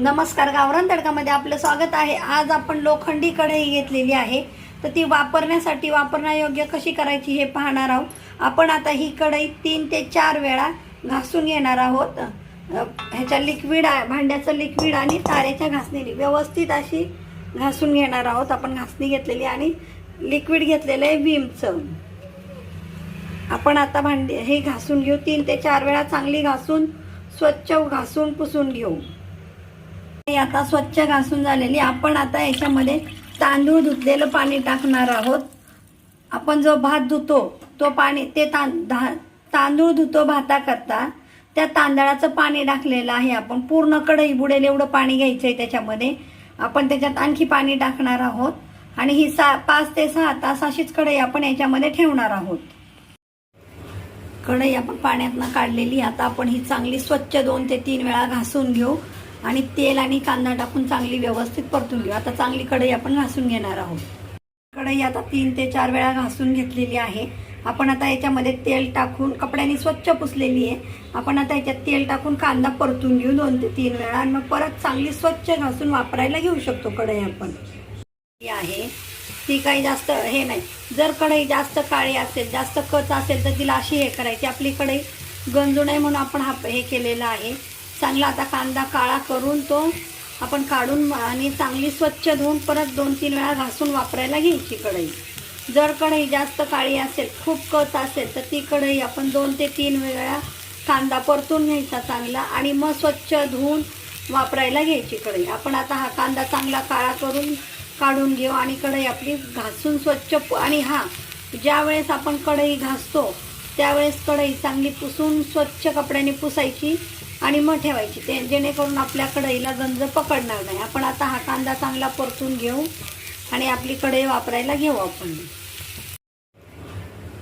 नमस्कार गावरान तडकामध्ये आपलं स्वागत आहे. आज आपण लोखंडी कढई घेतलेली आहे. तर ती वापरण्यासाठी वापरण्यायोग्य कशी करायची हे पाहणार आहोत. आपण आता ही कढई तीन ते चार वेळा घासून घेणार आहोत. ह्याच्या लिक्विड आहे भांड्याचं लिक्विड आणि तारेच्या घासणीने व्यवस्थित अशी घासून घेणार आहोत. आपण घासणी घेतलेली आणि लिक्विड घेतलेलं आहे विमचं आपण आता भांडी हे घासून घेऊ. तीन ते चार वेळा चांगली घासून स्वच्छ घासून पुसून घेऊ. आता स्वच्छ घासून झालेली आपण आता याच्यामध्ये तांदूळ धुतलेलं पाणी टाकणार आहोत. आपण जो भात धुतो तो पाणी ते तां तांदूळ धुतो भाताकरता त्या तांदळाचं पाणी टाकलेलं आहे आपण. पूर्ण कढई बुडेल एवढं पाणी घ्यायचं आहे त्याच्यामध्ये. आपण त्याच्यात आणखी पाणी टाकणार आहोत. आणि ही सा पाच ते सहा तास अशीच कढई आपण याच्यामध्ये ठेवणार आहोत. कढई आपण पाण्यातनं काढलेली. आता आपण ही चांगली स्वच्छ दोन ते तीन वेळा घासून घेऊ. आणि तेल आणि कांदा टाकून चांगली व्यवस्थित परतून घेऊ. आता चांगली कढई आपण घासून घेणार आहोत. कढई आता तीन ते चार वेळा घासून घेतलेली आहे. आपण आता याच्यामध्ये तेल टाकून कपड्याने स्वच्छ पुसलेली आहे. आपण आता याच्यात तेल टाकून कांदा परतून घेऊ दोन ते तीन वेळा आणि मग परत चांगली स्वच्छ घासून वापरायला घेऊ शकतो कढई आपण. ही आहे. ती काही जास्त हे नाही. जर कढई जास्त काळी असेल जास्त कच असेल तर तिला अशी हे करायची. आपली कढई गंजू नये म्हणून आपण हा हे केलेलं आहे. चांगला आता कांदा काळा करून तो आपण काढून आणि चांगली स्वच्छ धुवून परत दोन तीन वेळा घासून वापरायला घ्यायची कढई. जर कढई जास्त काळी असेल खूप कच असेल तर ती कढई आपण दोन ते तीन वेळा कांदा परतून घ्यायचा चांगला आणि मग स्वच्छ धुवून वापरायला घ्यायची कढई. आपण आता हा कांदा चांगला काळा करून काढून घेऊ आणि कढई आपली घासून स्वच्छ आणि हा ज्या वेळेस आपण कढई घासतो त्यावेळेस कढई चांगली पुसून स्वच्छ कपड्याने पुसायची आणि मग ठेवायची. ते जेणेकरून आपल्या कढईला गंज पकडणार नाही. आपण आता हा कांदा चांगला परतून घेऊ आणि आपली कढई वापरायला घेऊ आपण.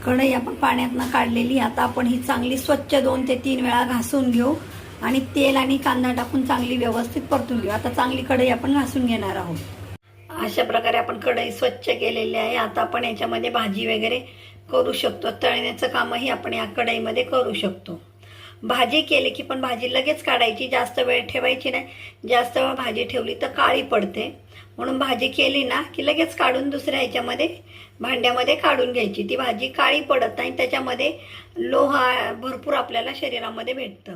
कढई आपण पाण्यातनं काढलेली. आता आपण ही चांगली स्वच्छ दोन ते तीन वेळा घासून घेऊ आणि तेल आणि कांदा टाकून चांगली व्यवस्थित परतून घेऊ. आता चांगली कढई आपण घासून घेणार आहोत. अशा प्रकारे आपण कढई स्वच्छ केलेली आहे. आता आपण याच्यामध्ये भाजी वगैरे करू शकतो. तळण्याचं कामही आपण या कढईमध्ये करू शकतो. भाजी केली की पण भाजी लगेच काढायची. जास्त वेळ ठेवायची नाही. जास्त वेळ भाजी ठेवली तर काळी पडते. म्हणून भाजी केली ना की लगेच काढून दुसऱ्या ह्याच्यामध्ये भांड्यामध्ये काढून घ्यायची. ती भाजी काळी पडत नाही. त्याच्यामध्ये लोहा भरपूर आपल्याला शरीरामध्ये भेटतं.